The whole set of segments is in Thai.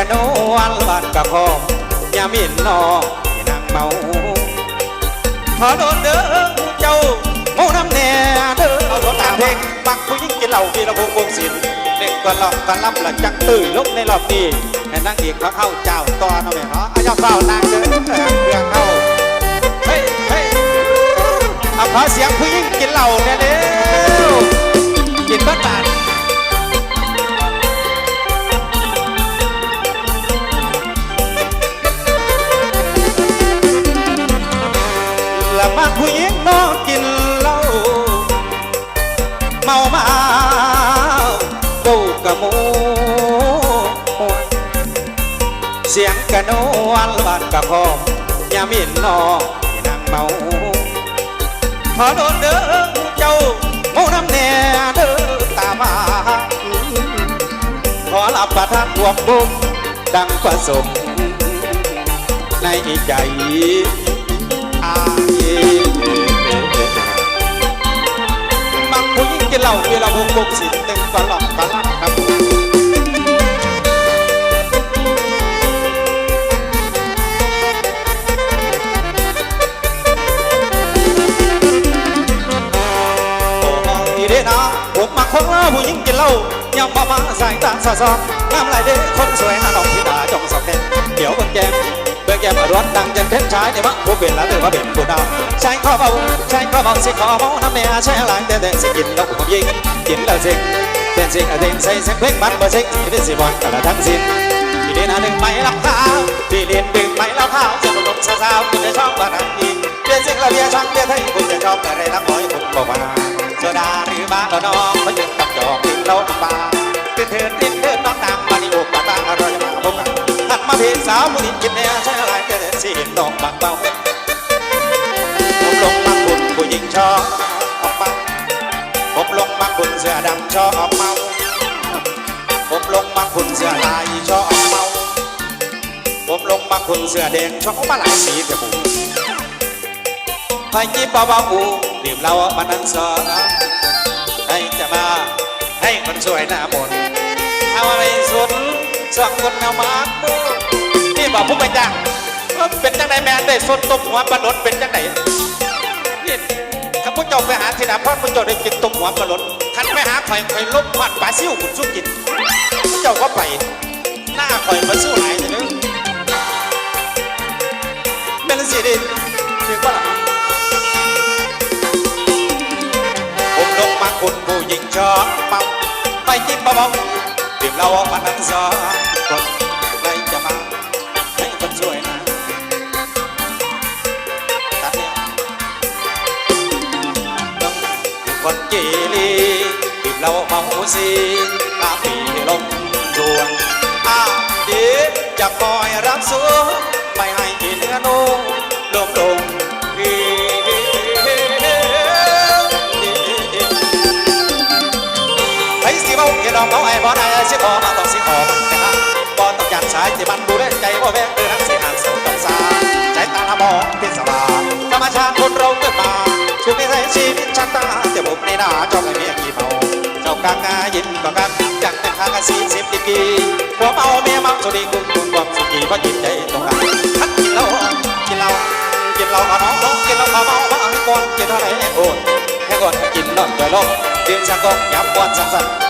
ะนวลบานกะพอมยามินนองที่นางเมาขอโดนเด้อเจ้าโมน้ำแน่เด้อเอารถตามเพลงบักผู้หญิงกินเหล้าที่ระพงวงศิลป์เด็กก็ลองก็ล่ำละจักตื่นลุกในรอบนี้ให้นางเอกเขาเข้าเจ้าตอนเอาแม่เนาะเอาเจ้าเฝ้านางเด้อเครื่องเข้าเฮ้ยเฮ้ยเอาขอเสียงผู้หญิงกินเหล้าเนี่ยเด้อ เสียงกระโนวนบานกระพอมยามินนองที่นางเมาขอโดนเด้อเจ้าโมน้ำแน่เด้อตามมาขอรับประทานรวมบุญดังประสมในใจอาย เด้นะผมมาคนว่าผู้หญิงกินเหล้ายังมามาสายตาสะซอนงามไรเด้คนสวยหน้าดอกที่ตาจงสองแก้มเดี๋ยวเบิ่งแก้มเบิ่งแก้มร้อนดังจนเพชรชายเนี่ยว่าผู้เป็นละหรือว่าเป็นผู้ดาวชายข้อเบาชายข้อเบาสิขอเมาน้ำเนี่ยใช่อะไรแต่แต่สิกินแล้วผมยิงกินแล้วสิเป็นสิ่งอะไรใส่เสียงเพลงมันบ่สิเป็นสิบวันกระทั้งสิ้นดีเด้นะหนึ่งไม้รับข้าวดีเรียนดื่มไม้รับข้าวจะหนุ่มสาวๆคุณจะชอบกว่านั้นอีกเรียนสิ่งละเบียช่างเบียไทยคุณจะชอบอะไรรักน้อยคุณบอกว่า โซดาหรือบ้าเราน้องมาจึงกับจอกกินเหล้าน้ำปลาตื่นเถิดตื่นเถิดน้องนางมานี่อกปากตาอร่อยมาพบกันหัดมาเพลงสาวผู้หญิงกินเนี่ยใช่อะไรแต่สิเห็นน้องบางเบาผมลงมาคุณผู้หญิงชอบออกมาผมลงมาคุณเสื้อดำชอบออกเมาผมลงมาคุณเสื้อลายชอบออกเมาผมลงมาคุณเสื้อแดงชอบมาหลายสีแต่ผมพายจีบเบาๆอู ดื่มเหล้ามานันสอนให้จะมาให้คนสวยหน้ามนเอาอะไรสุดสองคนเอามาปูนี่บอกผู้ไปจ้างว่าเป็นจังไหนแม่ได้สดตบหัวปลาหลดเป็นจังไหนนี่ข้าพุทธเจ้าไปหาที่ไหนพ่อพุทธเจ้าได้กินตบหัวปลาหลดคันไม่หาข่อยข่อยลบหมัดปลาซิ่วคุณสู้กินพุทธเจ้าก็ไปหน้าข่อยมาสู้ไหนจะนึกเป็นสิดิถือว่าล่ะ คุณผู้หญิงชอบเมาไปจิ้มเบาๆดื่มเหล้ามานั่งซอคนใครจะมาให้คนช่วยนะตัดเนี่ยต้องคนกีรีดื่มเหล้าเมาซีตาปีลมดวงอ้าดีจะคอยรับสู้ไม่ให้เนื้อนุ่มลงลง สิขอมาต้องสิขอมันนะครับบ่ต้องยันสายที่มันดูแลใจว่าแวงเดือทั้งสี่หันสองต้องสาใจตาละมองเป็นสบายธรรมชาติคนเราเกิดมาสุขในใจชีวิตชันตาแต่ผมในหน้าจอมไอ้เมียกี่เมาเจ้ากางงายินก็กันจังเป็นทางกันสี่สิบดีกีหัวเมาเมียเมาสุดีกุ่มกุ่มความสุขีเพราะจิตใจตรงกันทัดกินเหล้ากินเหล้ากินเหล้าเอน้องน้องกินเหล้าเอเมาเอาให้ก่อนกินเท่าไหร่โอนแค่ก่อนกินนอนใจลมดื่มสังกงยับควันสังสรรค์ดื่มสังกงยับวันสังสร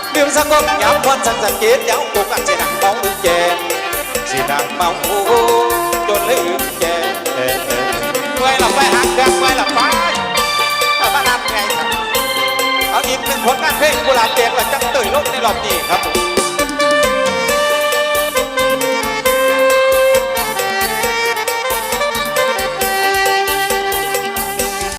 รค์เกียรติยาวกุกอันสนังเมาเจนสีนั งเมาจนลืมเจนไว้หลับไปหักกันไว้หลับไปเอามานับไงครับเอาอีกหนึ่งผลงานเพลงกุหลาบแดงหละจังตื่นโลกในรอบนี้ครับผม